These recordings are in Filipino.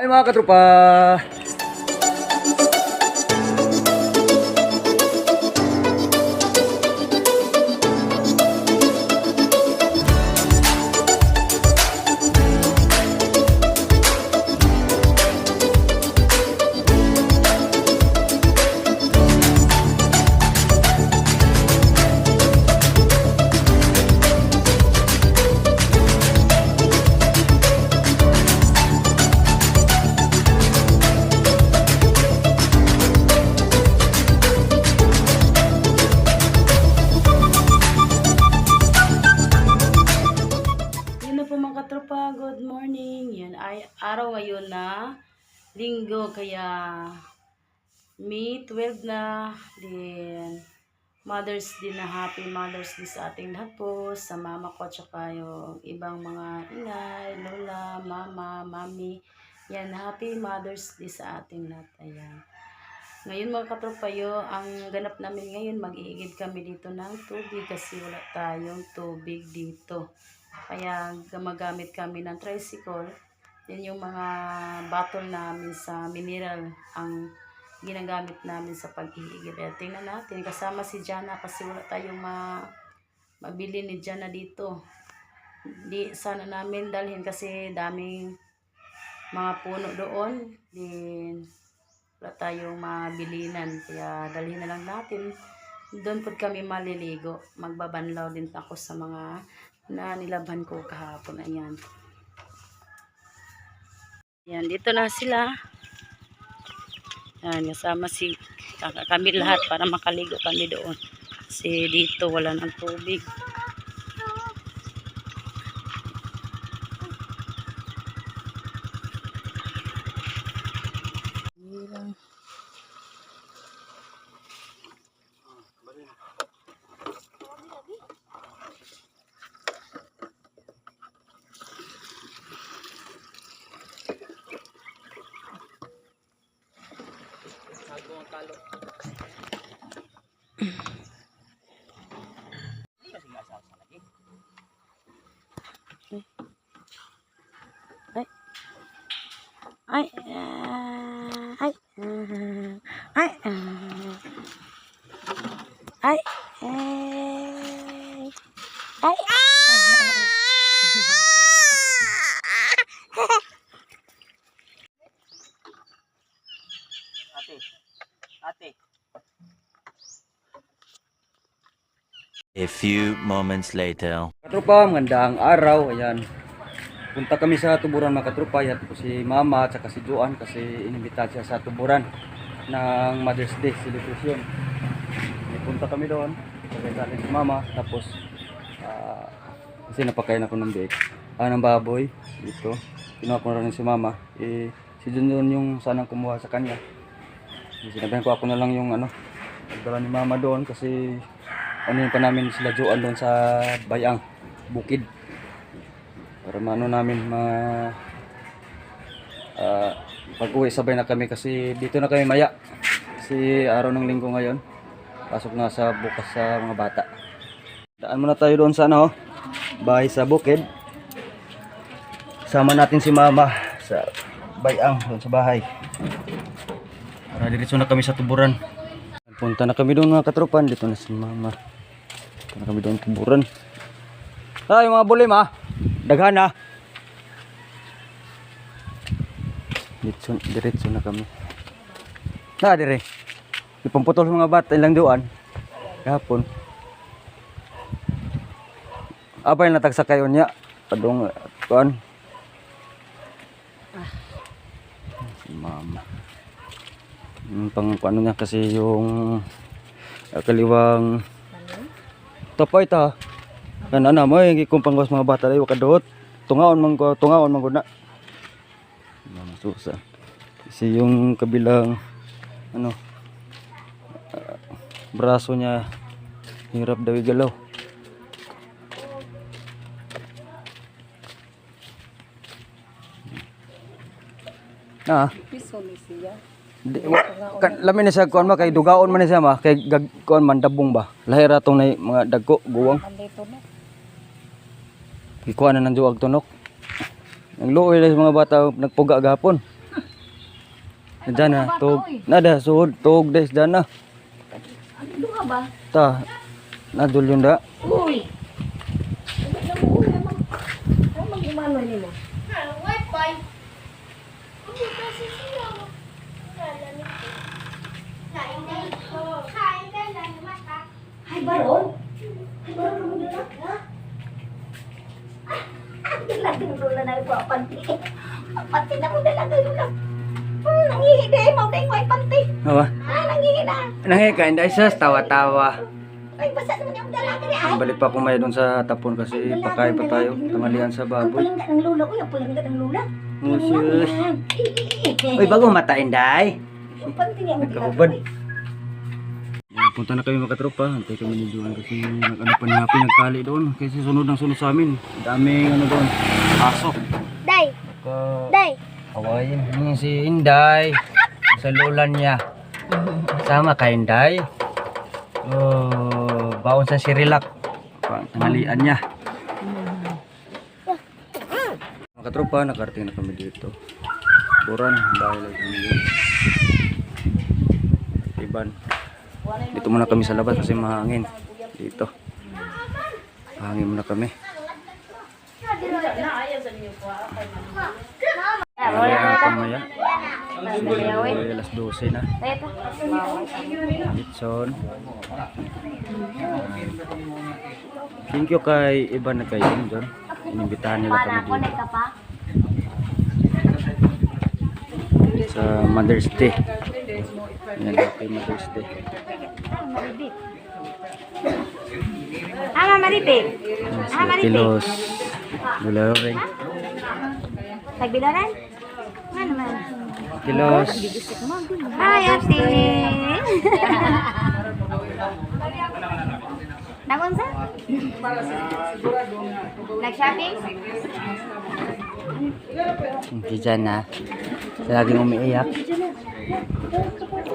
Ay mga katrupa! Good morning. Yan ay araw ngayon na linggo kaya May 12 na din Mother's Day na happy Mother's Day sa ating lahat po sa mama ko at saka yung ibang mga inay, lola, mama, mami. Yan, happy Mother's Day sa ating lahat. Ayan. Ngayon mga katropayo, ang ganap namin ngayon, mag-iigib kami dito ng tubig kasi wala tayong tubig dito. Kaya gumagamit kami ng tricycle. Yan yung mga bottle namin sa mineral ang ginagamit namin sa pag-iigib. Kaya tingnan natin, kasama si Jana kasi wala tayong ma mabili ni Jana dito. Di sana namin dalhin kasi daming mga puno doon. Din wala tayong mabilinan. Kaya dalhin na lang natin. Doon po kami maliligo. Magbabanlaw din ako sa mga na nilaban ko kahapon. Ayan. Ayan, dito na sila. Ayan, kasama si kami lahat para makaligo kami doon. Kasi dito wala ng tubig. Ay. Ay. ah, ay. ah, ay. ah. Ay. Ay. Ay. Ate, ate. A few moments later. Katrupa, magandang araw. Ayan. Punta kami sa tuburan mga katrupa. Yan po si Mama at si Joan kasi inimbita siya sa tuburan ng Mother's Day celebration. Punta kami doon. Pagkaya sa si Mama. Tapos, ah, kasi napakain ako ng biik. Ah, ng baboy. Dito. Kinuha ko rin si Mama. Eh, si Junjun yung sanang kumuha sa kanya. Sinabihan ko ako na lang yung ano, nagdala ni Mama doon kasi ano pa namin sila Joan doon sa Bayang, Bukid. Para maano namin ma ah, pag-uwi sabay na kami kasi dito na kami maya. Kasi araw ng linggo ngayon. Pasok na sa bukas sa mga bata. Daan muna tayo doon sa ano, bahay sa Bukid. Sama natin si Mama sa Bayang doon sa bahay. Para diretso na kami sa tuburan. Punta na kami doon mga katropan. Dito na si Mama. Punta na kami doon tuburan. Ay mga bulim ha. Daghan ha. Diretso, diretso na kami. Na dire. Ipamputol sa mga bata ilang doon. Kahapon. Apa yung natagsa kayo niya? Padong kuan. Si Mama. Yung pang ano niya kasi yung ah, kaliwang tapay ta kan ana mo yung kumpang was mga bata dayo kadot tungaon man ko tungaon man ko na. Mga susa kasi yung kabilang ano ah, braso niya hirap daw igalaw. Ah, Di, wa, kan, lamin na siya kuan ma kay dugaon man na siya ma kay gag kuan man dabong ba. Lahira tong nay mga dagko guwang. Gikuha na ng juwag tunok. Ang luoy na mga bata nagpuga gahapon. Diyan na, tug. Nada, suod, tug, des, diyan na. Ano ka ba? Ta, nadul yun da. Uy! Ano na mo? Ano mo? Ano mag-umano Ay, baron? Ay, baron mo dala? Ah, ah, dala tinulula na ang panty. Ang panty na mo dala tinulula. Hmm, nangihi di mo dahil mo ay panty. Awa, Ah, nangihi na. nangikain da isa, tawa-tawa. Ay, basa naman yung dala ka Ay, Balik pa kumaya doon sa tapon kasi pakain pa tayo. Tanghalian sa Ang baboy. palangga ng lula. Uy, ang palangga ng lula. Musus. Uy, bago matain, day. Ang panty niya mo Nagkahubad. Punta na kami mga katropa. Antay kami ni Juan kasi nag-ano pa ni Happy nagkali doon. Kasi sunod ng sunod sa amin. Daming ano doon. Pasok. Day, Ka... day. Kawain. Yung si Inday. Sa lula niya. Sama ka Inday. Oh, baon sa Sirilak. Tanghalian niya. Mga katropa, nakarating na kami dito. Buran, dahil lang kami dito. Iban. Dito muna kami sa labas kasi mahangin. Dito. Mahangin muna kami. Mamaya pamaya. Ay, alas 12 na. Litson. Thank you kay Iban na kay John. Inimbitahan nila kami dito sa Mother's Day. Yan, happy Mother's Day. Ama maripit. Yan, sa Kilos. Dularing. Nagbilaran? Ano man? Kilos. Hi, ate. Nagunsa? Nag-shopping? Si Jan na. Siya laging umiiyak.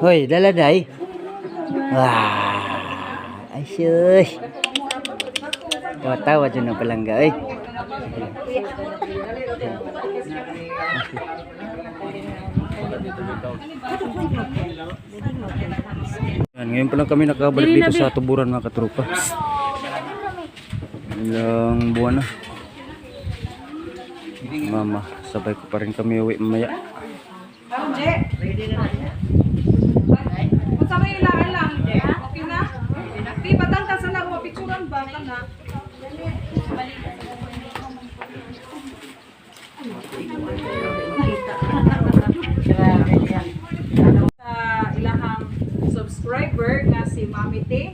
Hoy, daladay. Wah. Ay, shush. Tawa-tawa dyan ang palangga, eh. Yan, ngayon pa lang kami nakabalik dito sa tuburan mga katropa. Ilang buwan na. Mama, sabay ko pa rin kami uwi mamaya. Okay na? Di ba tangka sa lang, mapicturan ba ka na? Sa ilahang subscriber nga si Mami T.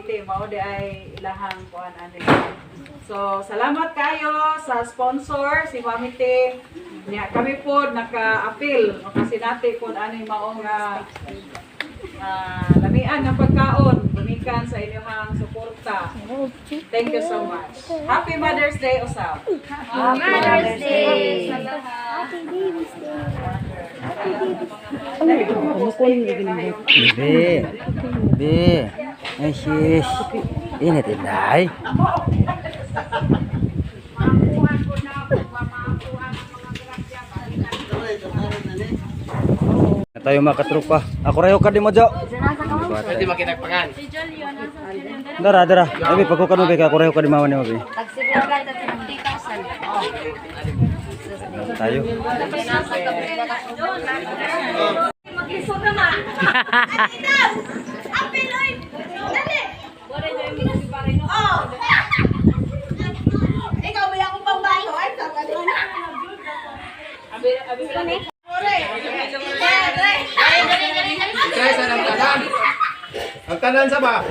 Uh, T, mao di ay ilahang kuan ani. So, salamat kayo sa sponsor si Mami T. Nya kami po naka-appeal kasi nati po ani mao nga ah, lamian ng pagkaon gumikan sa inyong suporta. Thank you so much. Happy Mother's Day usab. Mother's Day. Bebe. Bebe. Ay, sis. Init, inday. Na tayo mga katropa. Ako rayo ka di mo, Jo. Pwede makinagpangan. Dara, dara. Abi, pagkukan mo, Beka. Ako rayo ka di mawan mo, Beka. Tagsibulan ka ng 3,000. Tayo. Ang tanan sa ba?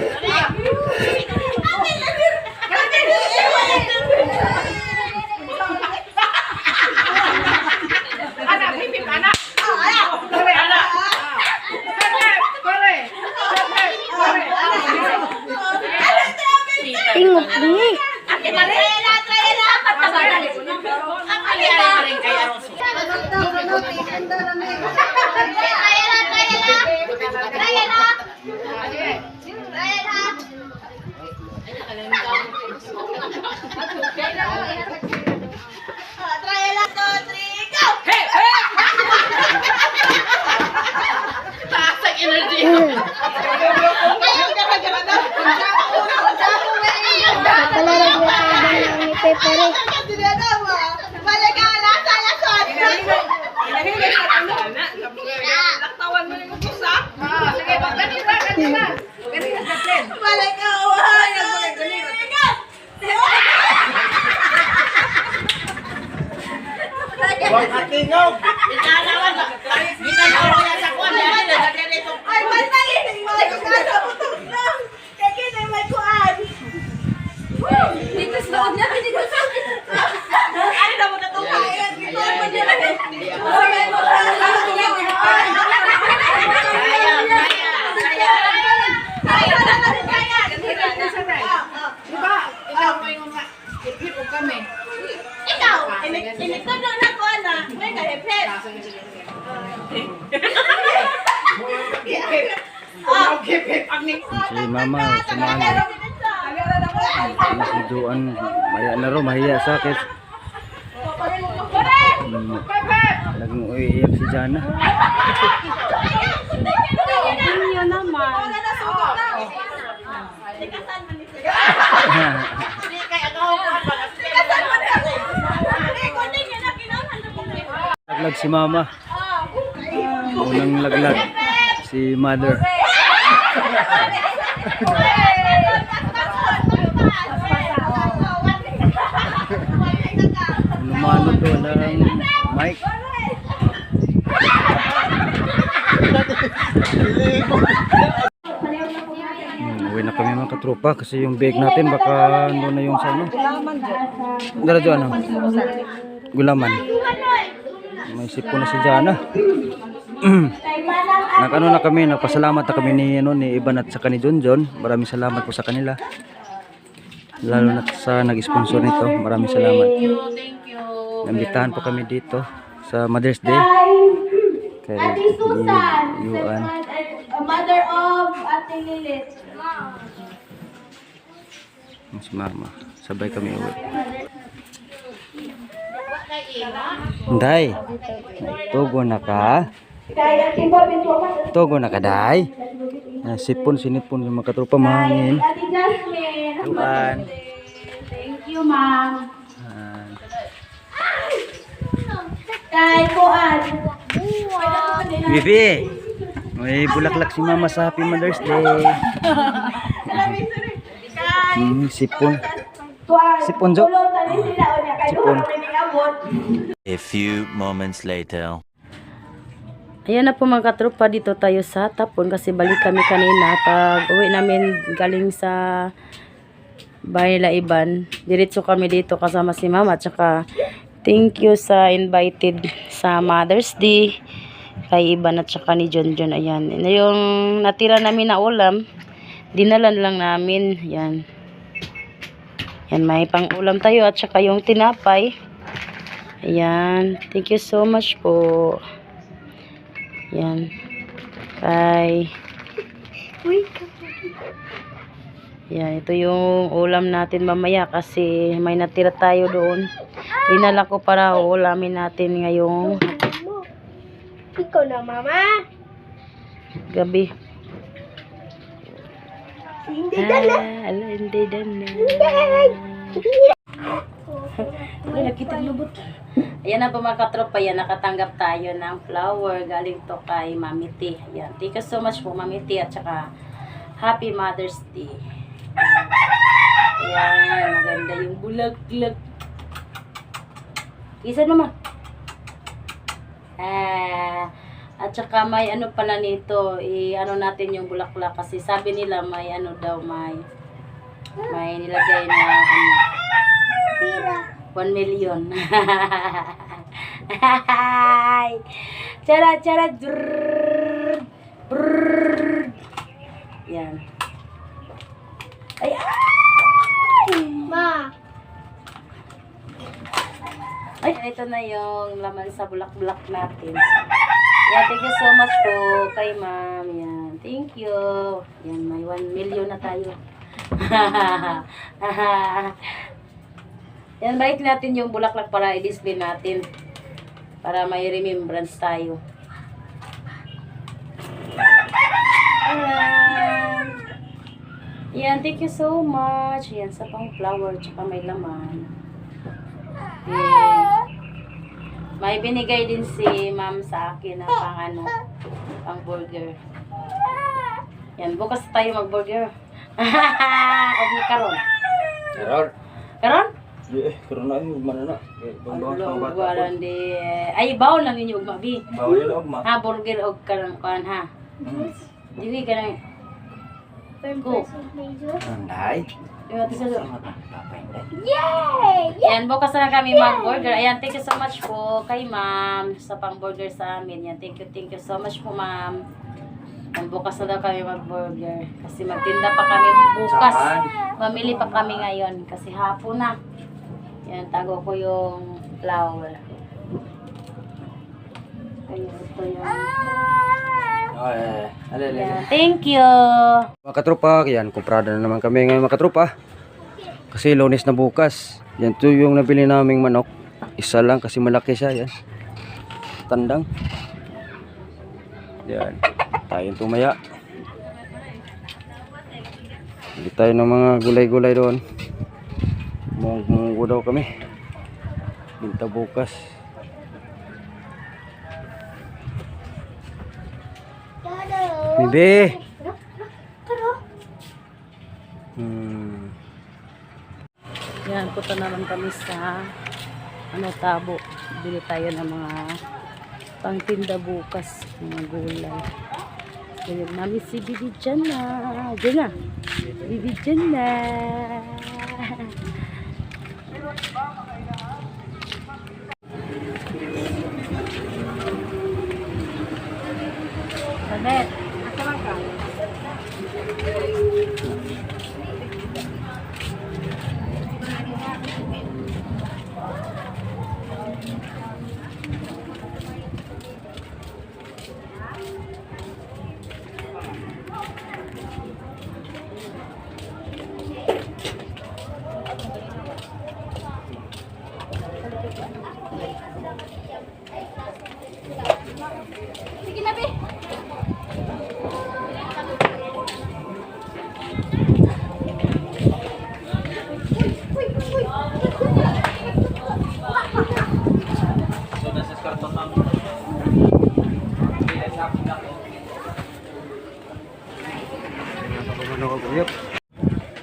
Tingok ni. Natingog! Ay, man na yun! May kukasa mo to! Kaya kaya may kuan! Dito sa loob na, dito sa Ano na mo na to? Ayan, dito mo dyan. Ikaw, inikot na ko na, may kahipit. Si mama, si mama. Ano si Joan, maya na ro, mahiya sa akin. Hmm, Naging uiiyak si Jana. Inyo naman. Laglag si mama. Unang laglag si mother. Lumano to ng mic. Uwi na kami mga katropa kasi yung bag natin baka ano na yung sa ano. Dala dyan ano? Gulaman. May sipon na si Jana. Nakano na kami, napasalamat na kami ni ano ni Iban at saka ni John. Maraming salamat po sa kanila. Lalo na sa nag-sponsor nito. Maraming salamat. Nambitahan po kami dito sa Mother's Day. Kay Ate Susan, Yuan. a mother of Ate Lilit. Si Mama. Sabay kami uwi. Day. Togo na ka. Togo na ka, Day. Ah, sipon, sinipon yung mga katropa mahangin. Ate Jasmine. Yuan. Thank you, ma'am. Kay Kuan. Bibi. May bulaklak si Mama sa Happy Mother's Day. Hmm, sipon. Sipon, Jo. Sipon. A few moments later. Ayan na po mga katropa, dito tayo sa Tapon kasi balik kami kanina pag uwi namin galing sa bahay nila Iban. Diretso kami dito kasama si Mama at thank you sa invited sa Mother's Day kay Iban at saka ni John John. Ayan. Na Yung natira namin na ulam, dinalan lang namin. Yan. Yan, may pang ulam tayo at saka yung tinapay. Ayan. Thank you so much po. Yan. Bye. Yan, ito yung ulam natin mamaya kasi may natira tayo doon. Dinala ko para ulamin natin ngayong Ikaw na, mama. gabi. Hindi Ah, ala, hindi dana. Ay, nakita lubot. Ayan na po mga katropa, yan, nakatanggap tayo ng flower galing to kay Mami T. Ayan, thank you so much po Mami T at saka Happy Mother's Day. Ayan, maganda yung bulaklak. Isa naman. Ah, at saka may ano pala nito, i-ano natin yung bulaklak kasi sabi nila may ano daw, may may nilagay na ano, Pira. 1 million. Hi! Chara, chara, brrrr. Yan. Ay, ay! Ma. Ay, ito na yung laman sa bulak-bulak natin. Yan, thank you so much po kay ma'am. Yan, thank you. Yan, may 1 million na tayo. Yan, balik natin yung bulaklak para i-display natin. Para may remembrance tayo. Ayan. Yan, thank you so much. Yan, sa pang flower, tsaka may laman. Yan. May binigay din si ma'am sa akin na pang ano, pang burger. Yan, bukas tayo mag-burger. o karon. Error. Karon? Di eh, pero na yung mana na. Eh, pang bata. Walang di... Ay, bawal lang yun yung ugma, bi. Bawal yun og ma. Ha, burger o kanang kuhan, ha. Mm. Dili ka nang... Go. Anday. Yay! Yan, bukas na lang kami mag-burger. Ayan, thank you so much po kay ma'am sa pang-burger sa amin. Yan, thank you, thank you so much po ma'am. Yan, bukas na daw kami mag-burger. Kasi magtinda pa kami bukas. Mamili pa kami ngayon kasi hapon na. Yan, tago ko yung flour. Ayun, ito yung... Oh, eh. Ale, ale. Yan, thank you. Mga katropa, yan, kumprada na naman kami ngayon mga katropa. Kasi lunes na bukas. Yan to yung nabili naming manok. Isa lang kasi malaki siya, yan. Tandang. Yan. Tayo tumaya. Bili tayo ng mga gulay-gulay doon. Munggo daw kami. Binta bukas. Bibi! Hmm. Yan, punta naman kami sa ano, tabo. Bili tayo ng mga pangtinda bukas, mga gulay. Ayun, mami si Bibi dyan na. Dyan na. Bibi dyan na. Amen. Sabet.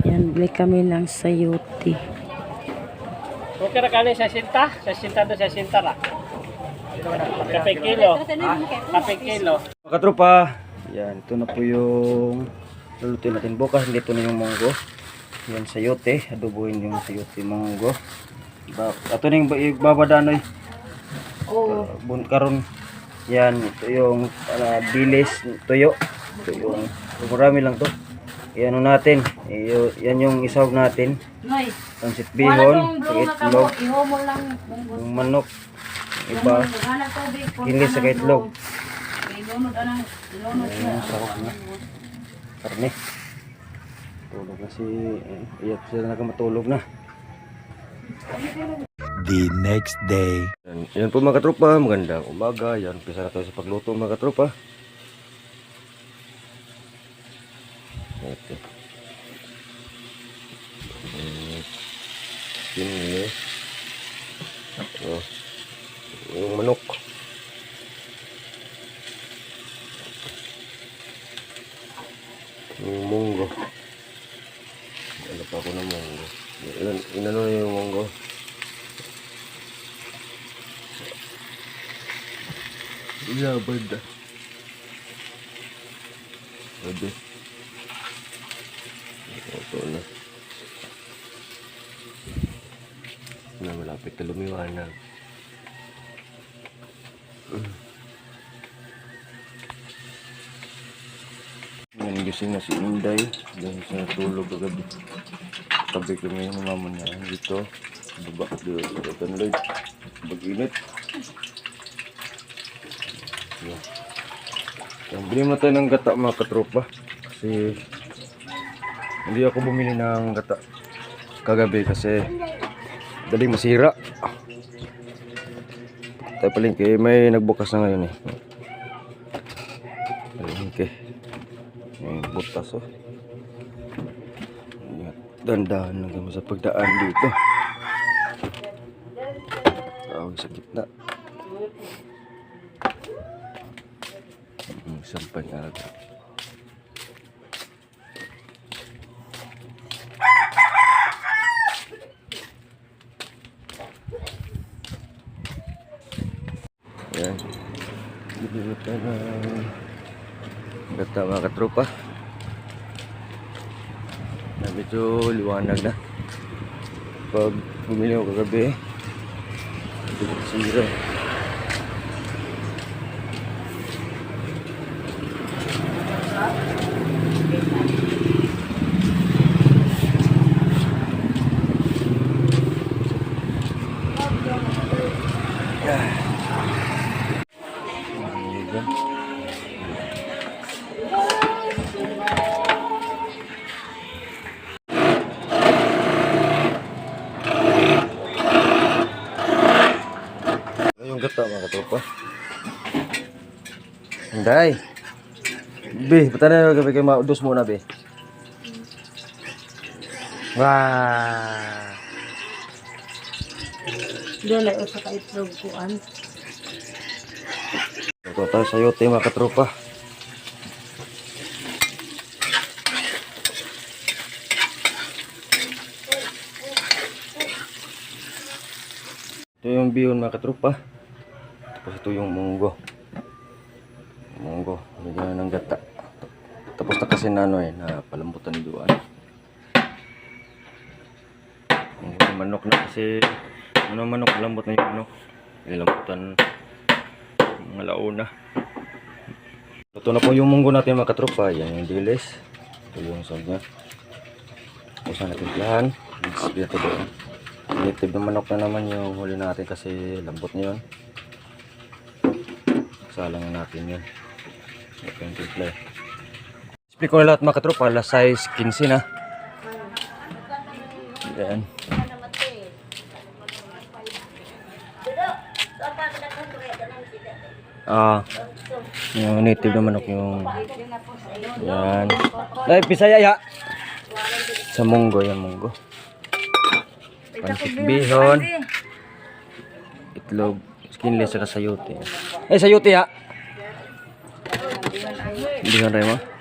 Yan, bili kami ng sayuti. Okay ra kali sa sinta, sa sinta do sa sinta ra. Kape kilo. Kape kilo. Mga katropa, yan, ito na po yung lulutuin natin bukas. Dito na yung munggo. Yan, sayote. Adobohin yung sayote munggo. Ba, ito na yung ba- yung babadanoy. Oo. Bun karon yan ito yung uh, bilis tuyo ito yung marami lang to yan natin Iyo- yan yung isaw natin Noy, pansit bihon itlog yung manok iba. Kinis sa itlog. Ayun, yung sarap na karne tulog na si eh, iyak sila na matulog na The next day. Yan, yan po mga katropa, magandang umaga. Yan, pisa na tayo sa pagluto mga katropa. Ito. Mm, Sini. Oh. Yung manok. Yung munggo. Ano pa ako ng munggo. Ilan, inano na yung munggo. Iya, banda. Ito na. Na malapit na lumiwanag. Yan gising na si Inday dahil sa tulog kagabi. Tabi kami ng mama niya dito. Baba dito sa Tanloy. Pag-init. Yan. Yan, bili mo tayo ng gata mga katropa. Kasi hindi ako bumili ng gata kagabi kasi daling masira. Tayo palengke, may nagbukas na ngayon eh. Palengke. May butas oh. Dandahan lang kami sa pagdaan dito. Tawag sa gitna. Hmm, sampay nga agad. Bibili tayo ng katropa. Na medyo liwanag na. Pag bumili ako kagabi, ko sira. Hinday. Be, pata na gabi kay maudos muna be. Wah. Dala usa ka itlog kuan. Ito tayo sa yote mga katropa. Ito yung bihon mga katropa. Tapos ito yung munggo. Munggo. Lagyan na ng gata. Tapos na kasi na ano eh, na palambutan ni Duan. Manok na kasi, ano manok, lambot na yung manok. Nilambutan mga launa. Ito na po yung munggo natin mga katropa. Yan yung dilis. Ito yung niya. Tapos na natin plahan. Dito doon. Native na manok na naman yung huli natin kasi lambot niya yun. Salang na natin yun. Ito yung timpla. Split ko na lahat mga katropa. Last size 15 na. Yan. Ah, yung native na manok yung yan. Ay, pisaya ya. Sa munggo yan munggo. Pansik bihon. Itlog. Skinless saka sayote. Eh, sayote ya. Bihon rin mo.